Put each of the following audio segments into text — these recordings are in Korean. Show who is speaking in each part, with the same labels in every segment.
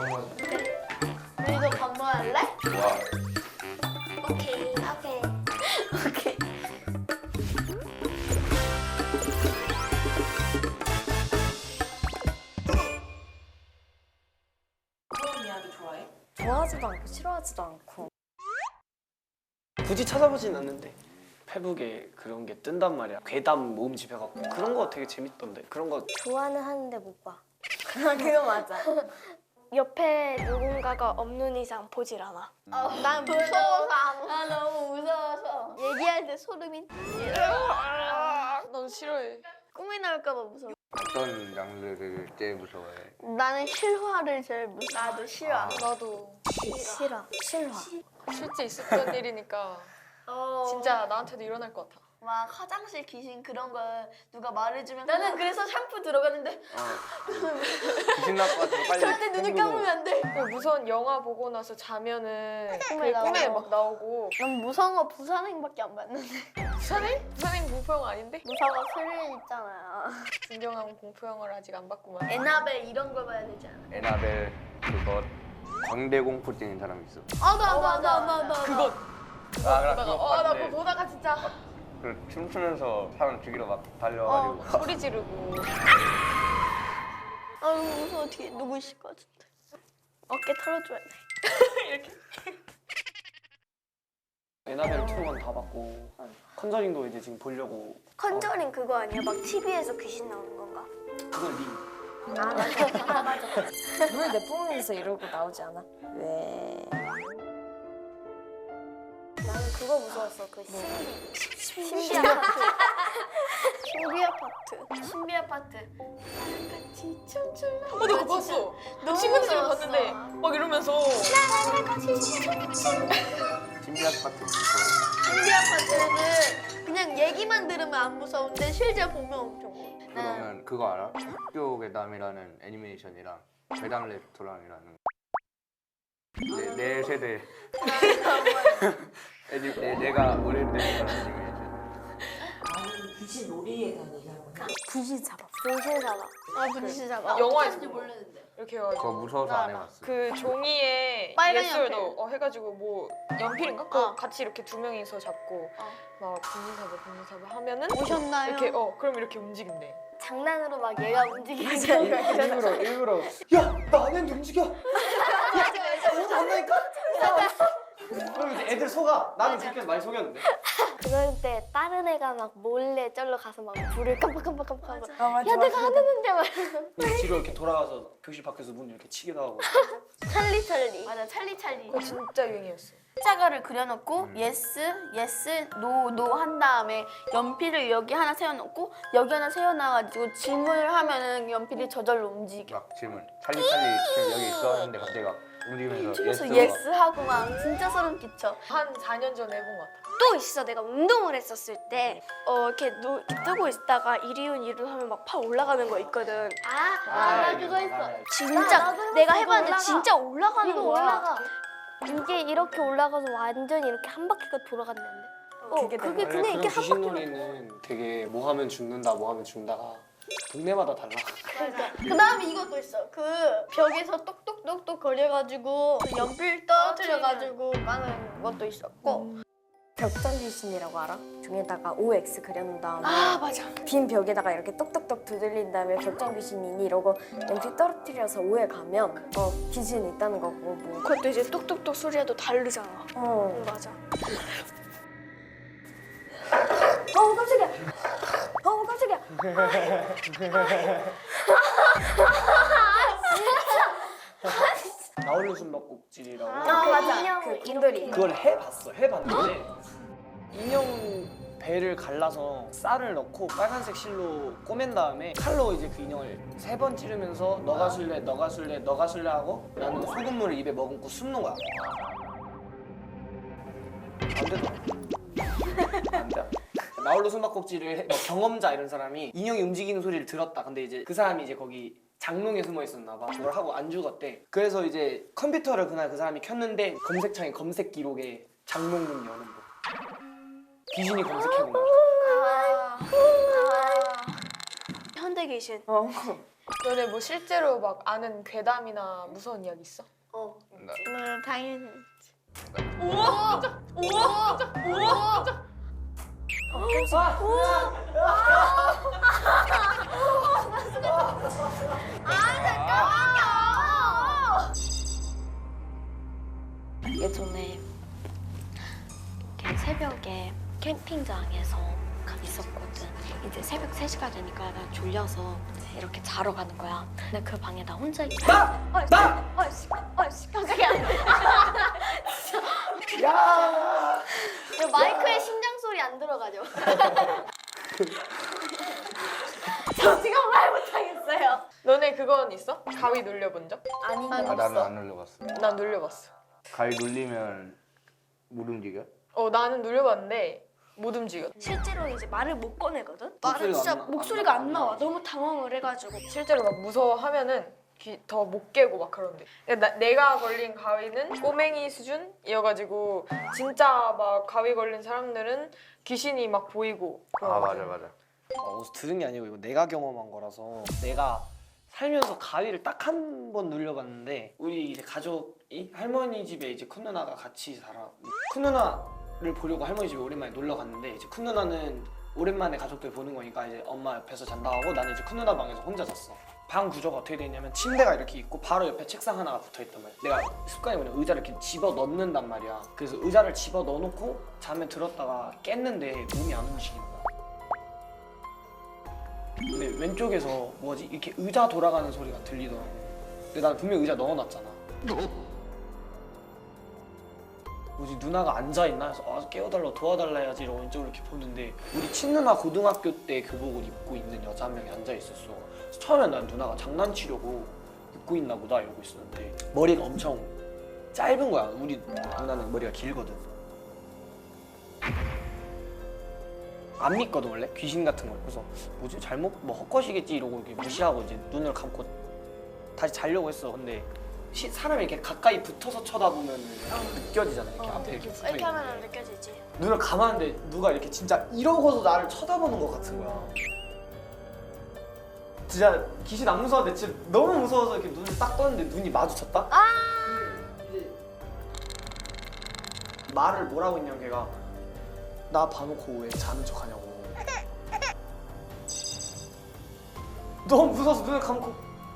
Speaker 1: 한번
Speaker 2: 우리도 반말할래?
Speaker 1: 좋아.
Speaker 2: 오케이 오케이. 오케이.
Speaker 3: 그런 이야기 좋아해?
Speaker 4: 좋아하지도 않고 싫어하지도 않고.
Speaker 5: 굳이 찾아보진 않는데. 페북에 그런 게 뜬단 말이야. 괴담 모음집 해갖고. 그런 거 되게 재밌던데. 그런 거
Speaker 2: 좋아는 하는데 못 봐.
Speaker 4: 그거 맞아
Speaker 6: 옆에 누군가가 없는 이상 보질 않아.
Speaker 2: 난 무서워서 나 너무 무서워서. 얘기할 때 소름이
Speaker 6: 넌 싫어해.
Speaker 2: 꿈이 나올까봐 무서워.
Speaker 1: 어떤 장르를 제일 무서워해?
Speaker 2: 나는 실화를 제일 무서워. 나도 실화.
Speaker 6: 나도
Speaker 2: 실화. 실화.
Speaker 6: 실제 있었던 일이니까 진짜 나한테도 일어날 것 같아.
Speaker 2: 막 화장실 귀신 그런 거 누가 말해주면 나는 그래서 샴푸 들어가는데
Speaker 5: 어. 귀신 날것 같아서 빨리
Speaker 2: 절대 눈을
Speaker 5: 헹구고.
Speaker 2: 감으면 안 돼
Speaker 6: 그 무서운 영화 보고 나서 자면은
Speaker 2: 꿈에
Speaker 6: 그게 꿈에
Speaker 2: 나오고.
Speaker 6: 막 나오고
Speaker 2: 난 무서운 거 부산행밖에 안 봤는데
Speaker 6: 부산행? 부산행 공포 영화 아닌데?
Speaker 2: 무서워 스릴 있잖아요
Speaker 6: 진정한 공포 영화를 아직 안 봤구만.
Speaker 2: 에나벨 이런 거 봐야 되지 않아?
Speaker 1: 에나벨 그거 광대 공포 뛰는 사람 있어.
Speaker 2: 아나나나나나
Speaker 6: 그거
Speaker 1: 아, 나
Speaker 6: 보다가
Speaker 1: 그거
Speaker 6: 어, 나 그거
Speaker 1: 봤는데
Speaker 6: 보다가 진짜
Speaker 1: 그 춤추면서 사람 죽이러 막
Speaker 6: 어,
Speaker 1: 달려가지고
Speaker 6: 소리 지르고
Speaker 2: 아 무서워 뒤에 누구 있을 것 같은데 어깨 털어줘야 돼
Speaker 6: 이렇게.
Speaker 5: 에나벨 2만 다 봤고 컨저링도 이제 지금 보려고
Speaker 2: 컨저링 그거 아니야? 막 TV에서 귀신 나오는 건가?
Speaker 5: 그건
Speaker 2: 리아 맞아
Speaker 4: 아물 내뿜으면서 이러고 나오지 않아? 왜?
Speaker 2: 그거 무서웠어. 그 신비. 신비 아파트. 신비 아파트. 신비 아파트. 같이 춤출라
Speaker 6: 어, 나 그거 봤어. 나 친구들 집에 봤는데 막 이러면서.
Speaker 1: 신비 아파트. 무서워.
Speaker 2: 신비 아파트는 그냥 얘기만 들으면 안 무서운데 실제 보면 엄청 무서워.
Speaker 1: 그러면 그거 알아? 학교 괴담이라는 애니메이션이랑 괴담 레스토랑이라는 내, 내 세대 애니, 내, 내가 어릴 때
Speaker 3: 나는 귀신 놀이에 대한 얘기하거든.
Speaker 2: 분신 잡아 분신 잡아 아 분신 잡아
Speaker 6: 영화에서
Speaker 2: 어떻게
Speaker 6: 뭐.
Speaker 2: 모르는데
Speaker 6: 이렇게 해가지고
Speaker 1: 그거 무서워서 안 해봤어
Speaker 6: 그 종이에
Speaker 2: 빨간
Speaker 6: 예술도
Speaker 2: 연필.
Speaker 6: 어, 해가지고 뭐 연필인가? 그거
Speaker 2: 어.
Speaker 6: 같이 이렇게 두 명이서 잡고
Speaker 2: 어.
Speaker 6: 막 분신사바 분신사바 하면은
Speaker 2: 오셨나요?
Speaker 6: 이렇게 어 그럼 이렇게 움직인대.
Speaker 2: 장난으로 막 얘가 움직이잖아
Speaker 5: 일부러 일부러 야나안 했는데 움직여 야 안다니까 그럼 이제 애들 속아. 나는 그렇게 많이 속였는데.
Speaker 7: 그럴 때 다른 애가 막 몰래 쩔러 가서 막 불을 깜빡깜빡깜빡하고
Speaker 4: 아. 맞아
Speaker 7: 야 내가 안 했는데 막
Speaker 5: 뒤로 이렇게 돌아가서 교실 밖에서 문 이렇게 치기도 하고.
Speaker 2: 찰리 찰리. 맞아 찰리 찰리.
Speaker 6: 그거 진짜 유행이었어.
Speaker 2: 십자가를 그려놓고 예스 예스 노 노 한 다음에 연필을 여기 하나 세워놓고 여기 하나 세워놔가지고 질문을 하면은 연필이 저절로 움직여.
Speaker 1: 막 질문. 찰리 찰리. 지금 여기 있어? 하는데 갑자기 막 움직이면서
Speaker 2: 그래서
Speaker 1: 예스.
Speaker 2: 예스 하고 막 진짜 소름 끼쳐.
Speaker 6: 한 4년 전에 해본 것 같아.
Speaker 7: 또 있어. 내가 운동을 했었을 때 어 이렇게 누, 이렇게 뜨고 있다가 이리운 이리운 하면 막 팔 올라가는 거 있거든.
Speaker 2: 아나 그거 했어.
Speaker 7: 진짜
Speaker 2: 나도 했어,
Speaker 7: 내가
Speaker 2: 이거
Speaker 7: 해봤는데
Speaker 2: 올라가.
Speaker 7: 진짜 올라가는
Speaker 2: 이거
Speaker 7: 거야.
Speaker 2: 올라가.
Speaker 7: 이게 이렇게 올라가서 완전히 이렇게 한 바퀴가 돌아간다는데. 어
Speaker 4: 그게
Speaker 7: 그게 그냥 이렇게 한 바퀴
Speaker 5: 귀신놀이는 되게 뭐 하면 죽는다 뭐 하면 죽는다가 동네마다 달라.
Speaker 2: 그 다음에 이것도 있어. 그 벽에서 똑똑똑똑 거려가지고 그 연필 떨어뜨려가지고 까는 것도 있었고.
Speaker 4: 벽장 귀신이라고 알아? 종에다가 OX 그려놓은 다음에
Speaker 7: 아 맞아.
Speaker 4: 빈 벽에다가 이렇게 똑똑똑 두들린 다음에 벽장 귀신이니 이러고 연필 떨어뜨려서 오해 가면 어 귀신 있다는 거고 뭐.
Speaker 7: 그것도 이제 똑똑똑 소리도 다르잖아.
Speaker 4: 어.
Speaker 7: 응, 맞아
Speaker 5: 나홀로 숨바꼭질이라고.
Speaker 4: 아 맞아.
Speaker 7: 인형,
Speaker 4: 그
Speaker 7: 이렇게.
Speaker 4: 곰돌이.
Speaker 5: 그걸 해봤어 해봤는데. 인형 배를 갈라서 쌀을 넣고 빨간색 실로 꼬맨 다음에 칼로 이제 그 인형을 세 번 찌르면서 너가 술래 너가 술래 너가 술래 하고 나는 소금물을 입에 머금고 숨는 거야. 안 되더라. 안 돼. 나홀로 숨바꼭질을 해, 뭐 경험자 이런 사람이 인형이 움직이는 소리를 들었다. 근데 이제 그 사람이 이제 거기 장롱에 숨어 있었나 봐. 그걸 하고 안 죽었대. 그래서 이제 컴퓨터를 그날 그 사람이 켰는데 검색창에 검색 기록에 장롱 문 여는 거 귀신이 검색해본 거야.
Speaker 7: 현대 귀신.
Speaker 4: 어.
Speaker 6: 너네 뭐 실제로 막 아는 괴담이나 무서운 이야기 있어?
Speaker 2: 어.
Speaker 1: 나-
Speaker 2: 음, 당연히.
Speaker 7: 예전에 새벽에 캠핑장에서 가- 있었거든. 이제 새벽 3시가 되니까 나 졸려서 이렇게 자러 가는 거야. 근데 그 방에 나 혼자 있
Speaker 5: 나!
Speaker 7: 어,
Speaker 5: 나!
Speaker 7: 어, 씨, 어, 씨, 깜짝이야.
Speaker 2: 마이크에 안 들어가죠? 저 지금 말 못하겠어요.
Speaker 6: 너네 그건 있어? 가위 눌려본 적?
Speaker 2: 아니,
Speaker 1: 아, 나는 안 눌려봤어.
Speaker 6: 난 눌려봤어.
Speaker 1: 가위 눌리면 못 움직여?
Speaker 6: 어 나는 눌려봤는데 못 움직여.
Speaker 7: 실제로 이제 말을 못 꺼내거든.
Speaker 5: 목소리가
Speaker 7: 말을 진짜
Speaker 5: 안 나-
Speaker 7: 목소리가 안안 나와. 너무 당황을 해가지고.
Speaker 6: 실제로 막 무서워하면은 더 못 깨고 막 그런데. 나, 내가 걸린 가위는 꼬맹이 수준이어가지고 진짜 막 가위 걸린 사람들은 귀신이 막 보이고.
Speaker 1: 아 맞아. 맞아.
Speaker 5: 어, 어디서 들은 게 아니고 이거 내가 경험한 거라서 내가 살면서 가위를 딱 한 번 눌려봤는데 우리 이제 가족이 할머니 집에 이제 큰 누나가 같이 살아 큰 누나를 보려고 할머니 집에 오랜만에 놀러 갔는데 이제 큰 누나는 오랜만에 가족들 보는 거니까 이제 엄마 옆에서 잔다 하고 나는 이제 큰 누나 방에서 혼자 잤어 방 구조가 어떻게 돼 있냐면 침대가 이렇게 있고 바로 옆에 책상 하나가 붙어 있단 말이야. 내가 습관이 뭐냐? 의자를 이렇게 집어 넣는단 말이야. 그래서 의자를 집어 넣어놓고 잠에 들었다가 깼는데 몸이 안 움직이는 거야. 근데 왼쪽에서 뭐지? 이렇게 의자 돌아가는 소리가 들리더라고. 근데 난 분명 의자 넣어놨잖아. 뭐지? 누나가 앉아 있나? 해서 아, 깨워달라 도와달라 해야지 이러고 왼쪽으로 이렇게 보는데 우리 친누나 고등학교 때 교복을 입고 있는 여자 한 명이 앉아 있었어. 처음엔 난 누나가 장난치려고 입고 있나 보다 이러고 있었는데 머리가 엄청 짧은 거야. 우리 누나는 머리가 길거든. 안 믿거든 원래? 귀신 같은 걸 그래서 뭐지? 잘못 뭐 헛것이겠지 이러고 이렇게 무시하고 이제 눈을 감고 다시 자려고 했어. 근데 시- 사람이 이렇게 가까이 붙어서 쳐다보면 느껴지잖아. 이렇게 앞에 이렇게 붙어
Speaker 7: 이렇게 하면 느껴지지.
Speaker 5: 눈을 감았는데 누가 이렇게 진짜 이러고서 나를 쳐다보는 것 같은 거야 진짜 귀신 안 무서웠는데 진짜 너무 무서워서 이렇게 눈을 딱 떴는데 눈이 마주쳤다? 이제 말을 뭐라고 했냐면 걔가 나 봐놓고 왜 자는 척 하냐고. 너무 무서워서 눈을 감고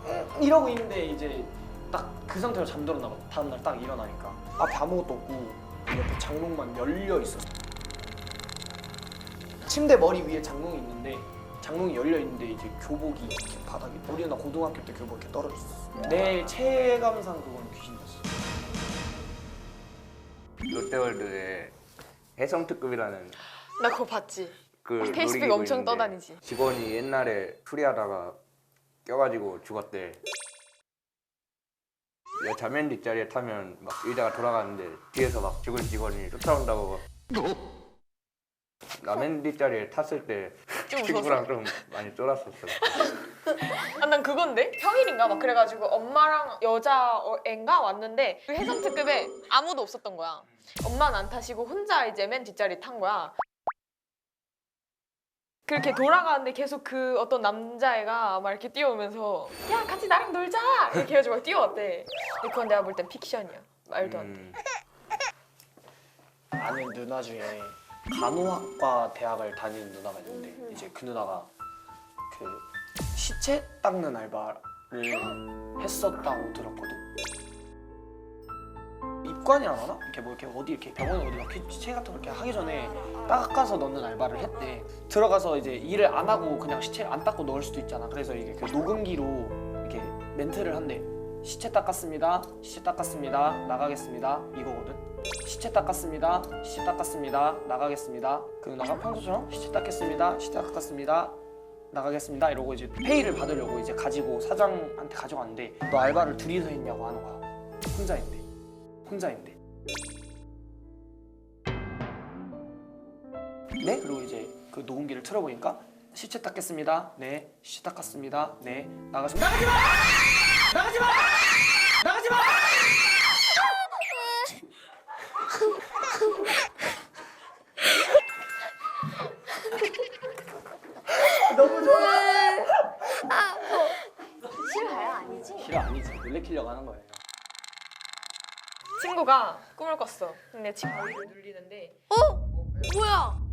Speaker 5: 응, 이러고 있는데 이제 딱 그 상태로 잠들었나 봐 다음날 딱 일어나니까. 앞에 아무것도 없고 옆에 장롱만 열려 있었어. 침대 머리 위에 장롱이 있는데 장롱이 열려 있는데 이제 교복이 이렇게 바닥에 우리 나 고등학교 때 교복 이렇게 떨어져 있었어 내 체감상 그건 귀신이었어
Speaker 1: 롯데월드에 해성특급이라는
Speaker 6: 나 그거 봤지.
Speaker 1: 그
Speaker 6: 페이스북
Speaker 1: 놀이기구
Speaker 6: 엄청
Speaker 1: 있는데
Speaker 6: 떠다니지.
Speaker 1: 직원이 옛날에 수리하다가 껴가지고 죽었대. 야, 자면 뒷자리에 타면 막 의자가 돌아가는데 뒤에서 막 죽은 직원이 쫓아온다고 라면 뒷자리에 탔을 때
Speaker 6: 좀
Speaker 1: 친구랑 좀 많이 쫄았었어.
Speaker 6: 아, 난 그건데 평일인가 막 그래가지고 엄마랑 여자 어, 애인가 왔는데 그 해성 특급에 아무도 없었던 거야. 엄마는 안 타시고 혼자 이제 맨 뒷자리 탄 거야. 그렇게 돌아가는데 계속 그 어떤 남자애가 막 이렇게 뛰어오면서 야 같이 나랑 놀자 이렇게 해가지고 막 뛰어왔대. 근데 그건 내가 볼 땐 픽션이야. 말도 안 돼.
Speaker 1: 음,
Speaker 5: 아는 누나 중에 간호학과 대학을 다니는 누나가 있는데 이제 그 누나가 그 시체 닦는 알바를 했었다고 들었거든. 입관이 안 하나? 이렇게 뭐 이렇게 어디 이렇게 병원에 어디 막 시체 같은 거 이렇게 하기 전에 닦아서 넣는 알바를 했대. 들어가서 이제 일을 안 하고 그냥 시체를 안 닦고 넣을 수도 있잖아. 그래서 이게 그 녹음기로 이렇게 멘트를 한대. 시체 닦았습니다. 시체 닦았습니다. 나가겠습니다. 이거거든. 시체 닦았습니다. 시체 닦았습니다. 나가겠습니다. 그 누나가 평소처럼 시체 닦겠습니다. 시체 닦았습니다. 나가겠습니다. 이러고 이제 페이를 받으려고 이제 가지고 사장한테 가져갔는데 너 알바를 둘이서 했냐고 하는 거야. 혼자인데. 혼자인데. 네? 그리고 이제 그 녹음기를 틀어보니까 시체 닦겠습니다. 네. 시체 닦았습니다. 네. 나가십니다. 나가지 마! 나가지 마! 나가지 마! 너무 좋아. 괴롭히려고 하는 거예요.
Speaker 6: 친구가 꿈을 꿨어. 근데 친구를 눌리는데
Speaker 2: 뭐야?